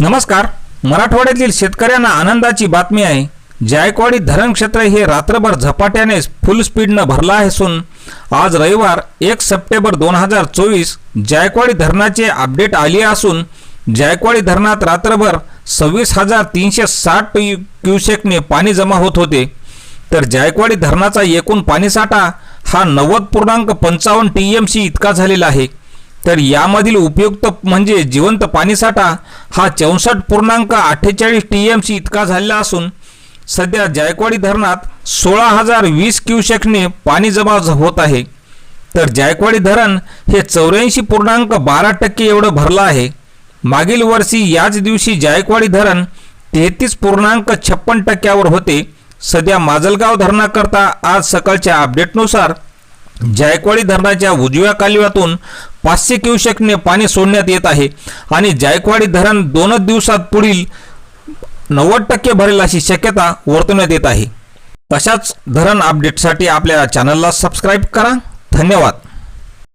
नमस्कार. मराठवाड्यातील शेतकऱ्यांना आनंदाची बातमी आहे. जायकवाडी धरण क्षेत्र हे रात्रभर झपाट्याने फुल स्पीडनं भरलं आहे असून आज रविवार एक सप्टेंबर दोन हजार चोवीस जायकवाडी धरणाचे अपडेट आले असून जायकवाडी धरणात रात्रभर सव्वीस हजार तीनशे साठ क्युसेकने पाणी जमा होत होते. तर जायकवाडी धरणाचा एकूण पाणीसाठा हा नव्वद पूर्णांक पंचावन्न टी एम सी इतका झालेला आहे. तर यामधील उपयुक्त म्हणजे जिवंत पाणीसाठा हा चौसष्ट पूर्णांक अठ्ठेचाळीस टी एम सी इतका झालेला असून सध्या जायकवाडी धरणात सोळा हजार वीस क्युसेकने पाणी जमा झ- होत आहे. तर जायकवाडी धरण हे चौऱ्याऐंशी पूर्णांक बारा टक्के एवढं भरलं आहे. मागील वर्षी याच दिवशी जायकवाडी धरण तेहतीस पूर्णांक छप्पन टक्क्यावर होते. सध्या माजलगाव धरणाकरता आज सकाळच्या अपडेटनुसार जायकवाडी धरणाच्या उजव्या कालव्यातून पाचशे क्युसेकने पाणी सोडण्यात येत आहे. आणि जायकवाडी धरण दोनच दिवसात पुढील नव्वद टक्के भरेल अशी शक्यता वर्तवण्यात येत आहे. अशाच धरण अपडेटसाठी आपल्या चॅनलला सबस्क्राईब करा. धन्यवाद.